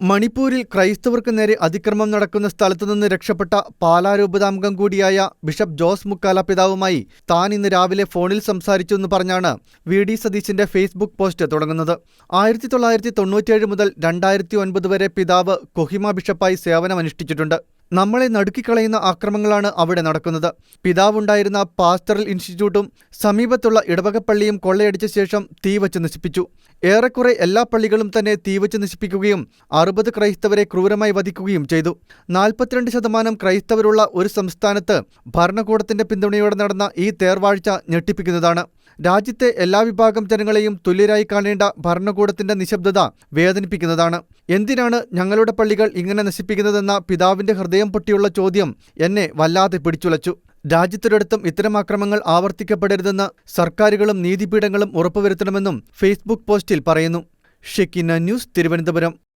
മണിപ്പൂരിൽ ക്രൈസ്തവർക്ക് നേരെ അതിക്രമം നടക്കുന്ന സ്ഥലത്തുനിന്ന് രക്ഷപ്പെട്ട പാലാരൂപതാംഗം കൂടിയായ ബിഷപ്പ് ജോസ് മുക്കാല പിതാവുമായി താൻ ഇന്ന് രാവിലെ ഫോണിൽ സംസാരിച്ചു എന്ന് പറഞ്ഞാണ് വി ഡി സതീശിന്റെ ഫേസ്ബുക്ക് പോസ്റ്റ് തുടങ്ങുന്നത്. ആയിരത്തി തൊള്ളായിരത്തി തൊണ്ണൂറ്റിയേഴ് മുതൽ രണ്ടായിരത്തി ഒൻപത് വരെ പിതാവ് കൊഹിമ ബിഷപ്പായി സേവനമനുഷ്ഠിച്ചിട്ടുണ്ട്. നമ്മളെ നടുക്കിക്കളയുന്ന ആക്രമങ്ങളാണ് അവിടെ നടക്കുന്നത്. പിതാവുണ്ടായിരുന്ന പാസ്റ്ററൽ ഇൻസ്റ്റിറ്റ്യൂട്ടും സമീപത്തുള്ള ഇടവകപ്പള്ളിയും കൊള്ളയടിച്ച ശേഷം തീവച്ച് നശിപ്പിച്ചു. ഏറെക്കുറെ എല്ലാ പള്ളികളും തന്നെ തീവച്ച് നശിപ്പിക്കുകയും അറുപത് ക്രൈസ്തവരെ ക്രൂരമായി വധിക്കുകയും ചെയ്തു. നാൽപ്പത്തിരണ്ട് ശതമാനം ക്രൈസ്തവരുള്ള ഒരു സംസ്ഥാനത്ത് ഭരണകൂടത്തിന്റെ പിന്തുണയോടെ നടന്ന ഈ തേർവാഴ്ച ഞെട്ടിപ്പിക്കുന്നതാണ്. രാജ്യത്തെ എല്ലാ വിഭാഗം ജനങ്ങളെയും തുല്യരായി കാണേണ്ട ഭരണകൂടത്തിന്റെ നിശബ്ദത വേദനിപ്പിക്കുന്നതാണ്. എന്തിനാണ് ഞങ്ങളുടെ പള്ളികൾ ഇങ്ങനെ നശിപ്പിക്കുന്നതെന്ന പിതാവിന്റെ ഹൃദയം പൊട്ടിയുള്ള ചോദ്യം എന്നെ വല്ലാതെ പിടിച്ചുലച്ചു. രാജ്യത്തൊരിടത്തും ഇത്തരം ആക്രമങ്ങൾ ആവർത്തിക്കപ്പെടരുതെന്ന് സർക്കാരുകളും നീതിപീഠങ്ങളും ഉറപ്പുവരുത്തണമെന്നും ഫേസ്ബുക്ക് പോസ്റ്റിൽ പറയുന്നു. ഷെക്കിന ന്യൂസ് തിരുവനന്തപുരം.